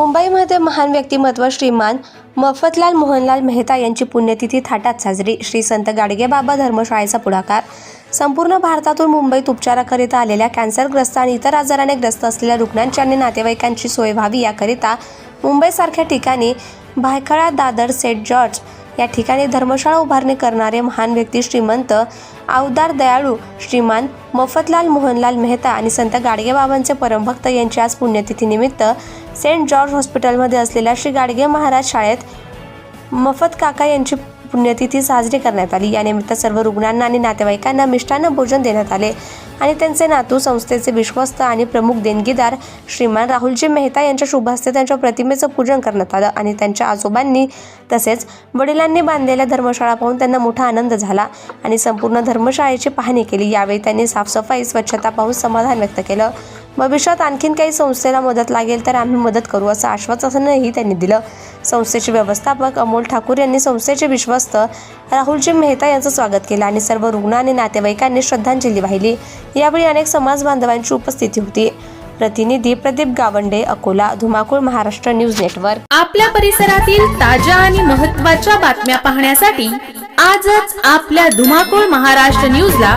मुंबईमध्ये महान व्यक्तिमत्व श्रीमान मफतलाल मोहनलाल मेहता यांची पुण्यतिथी थाटात साजरी. श्री संत गाडगेबाबा धर्मशाळेचा पुढाकार. संपूर्ण भारतातून मुंबईत उपचाराकरिता आलेल्या कॅन्सरग्रस्त आणि इतर आजाराने ग्रस्त असलेल्या रुग्णांची आणि नातेवाईकांची सोय व्हावी याकरिता मुंबईसारख्या ठिकाणी भायखळा दादर सेंट जॉर्ज या ठिकाणी धर्मशाळा उभारणी करणारे महान व्यक्ती श्रीमंत अवदार दयाळू श्रीमान मफतलाल मोहनलाल मेहता आणि संत गाडगेबाबांचे परमभक्त यांची आज पुण्यतिथीनिमित्त सेंट जॉर्ज हॉस्पिटलमध्ये असलेल्या श्री गाडगे महाराज शाळेत मफत काका यांची पुण्यतिथी साजरी करण्यात आली. यानिमित्त सर्व रुग्णांना आणि नातेवाईकांना मिष्टान्न भोजन देण्यात आले आणि त्यांचे नातू संस्थेचे विश्वस्त आणि प्रमुख देणगीदार श्रीमान राहुलजी मेहता यांच्या शुभहस्ते त्यांच्या प्रतिमेचं पूजन करण्यात आलं आणि त्यांच्या आजोबांनी तसेच वडिलांनी बांधलेल्या धर्मशाळा पाहून त्यांना मोठा आनंद झाला आणि संपूर्ण धर्मशाळेची पाहणी केली. यावेळी त्यांनी साफसफाई स्वच्छता पाहून समाधान व्यक्त केलं. भविष्यात आणखीन काही संस्थेला मदत लागेल तर आम्ही मदत करू असं आश्वासनही त्यांनी दिलं. संस्थेचे व्यवस्थापक अमोल ठाकूर यांनी संस्थेचे विश्वस्त राहुलजी मेहता यांचं स्वागत केलं आणि सर्व रुग्ण आणि नातेवाईकांनी श्रद्धांजली वाहिली. यावेळी अनेक समाज बांधवांची उपस्थिती होती. प्रतिनिधी प्रदीप गावंडे अकोला धुमाकूळ महाराष्ट्र न्यूज नेटवर्क. आपल्या परिसरातील ताज्या आणि महत्त्वाच्या बातम्या पाहण्यासाठी आजच आपल्या धुमाकूळ महाराष्ट्र न्यूजला